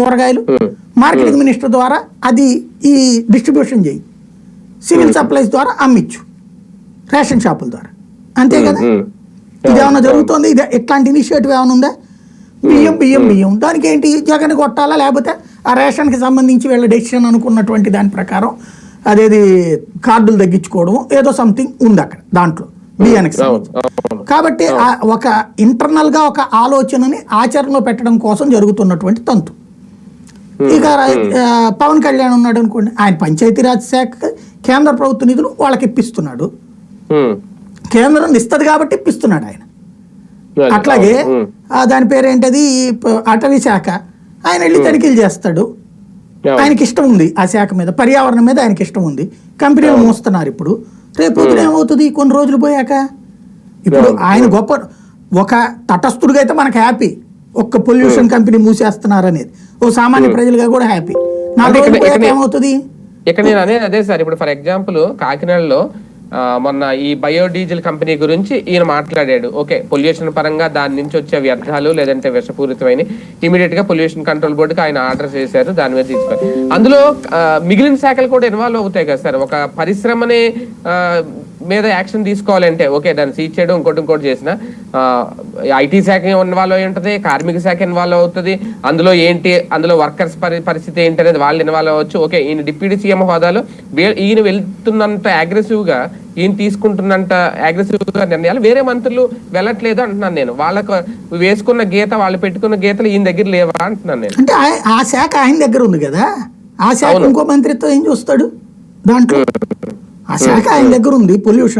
కూరగాయలు marketing minister ద్వారా అది ఈ డిస్ట్రిబ్యూషన్ చేయి. సివిల్ సప్లైస్ ద్వారా అమ్మిచ్చు. రేషన్ షాపుల ద్వారా. అంతే కదా. ఇదేమన్నా జరుగుతోంది? ఇది ఎట్లాంటి ఇనిషియేటివ్ ఏమైనా ఉందా? బియ్యం బియ్యం బియ్యం. దానికి ఏంటి? జగన్ కొట్టాలా? లేకపోతే ఆ రేషన్కి సంబంధించి వీళ్ళ డెసిషన్ అనుకున్నటువంటి దాని ప్రకారం అదేది కార్డులు తగ్గించుకోవడం ఏదో సంథింగ్ ఉంది అక్కడ దాంట్లో బియ్యానికి కాబట్టి ఒక ఇంటర్నల్గా ఒక ఆలోచనని ఆచరణలో పెట్టడం కోసం జరుగుతున్నటువంటి తంతు. ఇక పవన్ కళ్యాణ్ ఉన్నాడు అనుకోండి ఆయన పంచాయతీరాజ్ శాఖ కేంద్ర ప్రభుత్వ నిధులు వాళ్ళకి ఇప్పిస్తున్నాడు. కేంద్రం ఇస్తుంది కాబట్టి ఇప్పిస్తున్నాడు ఆయన. అట్లాగే దాని పేరు ఏంటది అటవీ శాఖ. ఆయన వెళ్ళి తనిఖీలు చేస్తాడు. ఆయనకి ఇష్టం ఉంది ఆ శాఖ మీద పర్యావరణం మీద ఆయనకి ఇష్టం ఉంది. కంపెనీలు మోస్తున్నారు ఇప్పుడు. రేపు ఏమవుతుంది? కొన్ని రోజులు పోయాక. ఇప్పుడు ఆయన గొప్ప ఒక తటస్థుడిగా అయితే మనకు హ్యాపీ ఒక్క పొల్యూషన్ కంపెనీ మూసేస్తున్నారు అనేది ఓ సామాన్య ప్రజలుగా కూడా హ్యాపీ. ఏమవుతుంది? ఇక్కడ నేను అనేది అదే సార్ ఇప్పుడు ఫర్ ఎగ్జాంపుల్ కాకినాడలో మొన్న ఈ బయోడీజిల్ కంపెనీ గురించి ఈయన మాట్లాడాడు. ఓకే పొల్యూషన్ పరంగా దాని నుంచి వచ్చే వ్యర్థాలు లేదంటే విషపూరితమైన ఇమీడియట్గా పొల్యూషన్ కంట్రోల్ బోర్డుకి ఆయన ఆర్డర్ చేశారు దాని మీద తీసుకొని. అందులో మిగిలిన శాఖలు కూడా ఇన్వాల్వ్ అవుతాయి కదా సార్. ఒక పరిశ్రమని మీద యాక్షన్ తీసుకోవాలంటే ఓకే దాన్ని సీజ్ చేయడం ఇంకోటి ఇంకోటి చేసిన ఐటీ శాఖ ఇన్వాల్వ్ అయి ఉంటుంది కార్మిక శాఖ ఇన్వాల్వ్ అవుతుంది అందులో ఏంటి అందులో వర్కర్స్ పరిస్థితి ఏంటి అనేది వాళ్ళు ఇన్వాల్వ్ అవ్వచ్చు. ఓకే ఈయన డిప్యూటీ సీఎం హోదాలో ఈయన వెళ్తున్నంత అగ్రెసివ్గా ఈయన తీసుకుంటున్నంత అగ్రెసివ్గా నిర్ణయాలు వేరే మంత్రులు వెళ్ళట్లేదు అంటున్నాను నేను. వాళ్ళకు వేసుకున్న గీత వాళ్ళు పెట్టుకున్న గీతలు ఈయన దగ్గర లేవా అంటున్నాను నేను. అంటే ఆ శాఖ ఆయన దగ్గర ఉంది కదా? ఆ శాఖ ఇంకో మంత్రిత్వం ఏం చూస్తాడు? దాంట్లో? ఆ శాఖ ఆయన దగ్గర ఉంది పొల్యూషన్